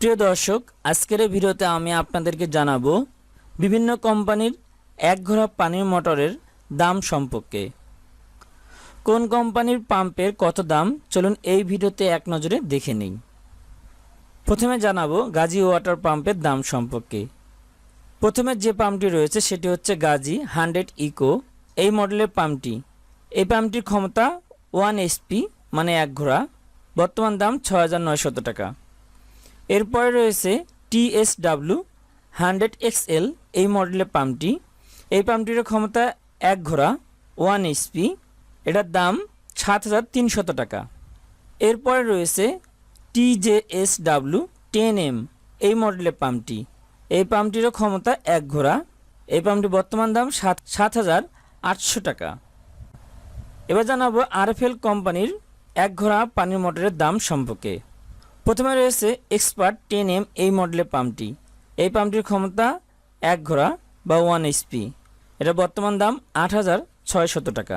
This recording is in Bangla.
প্রিয় দর্শক, আজকের এই ভিডিওতে আমি আপনাদেরকে জানাব বিভিন্ন কোম্পানির এক ঘোড়া পানির মোটরের দাম সম্পর্কে। কোন কোম্পানির পাম্পের কত দাম? চলুন এই ভিডিওতে এক নজরে দেখে নিই। প্রথমে জানাব গাজী ওয়াটার পাম্পের দাম সম্পর্কে। প্রথমে যে পাম্পটি রয়েছে সেটি হচ্ছে গাজী হান্ড্রেড ইকো। এই মডেলের পাম্পটি। এই পাম্পটির ক্ষমতা ওয়ান এসপি মানে এক ঘোড়া বর্তমান দাম ছ টাকা। এরপরে রয়েছে টিএসডাব্লু হান্ড্রেড এক্সএল এই মডেলের পাম্পটি। এই পাম্পটির ক্ষমতা এক ঘোড়া ওয়ান এইচপি এটার দাম সাত হাজার তিনশত টাকা। এরপরে রয়েছে টিজেএসডাব্লু টেন এম এই মডেলের পাম্পটি। এই পাম্পটিরও ক্ষমতা এক ঘোড়া, এই পাম্পটি বর্তমান দাম সাত সাত হাজার আটশো টাকা। এবার জানাব আরএফএল কোম্পানির এক ঘোড়া পানির মোটরের দাম সম্পর্কে। প্রথমে রয়েছে এক্সপার্ট টেন এম এই মডেলের পাম্পটি এই পাম্পটির ক্ষমতা এক ঘোড়া বা ওয়ান এইচপি এটা বর্তমান দাম আট হাজার ছয়শত টাকা।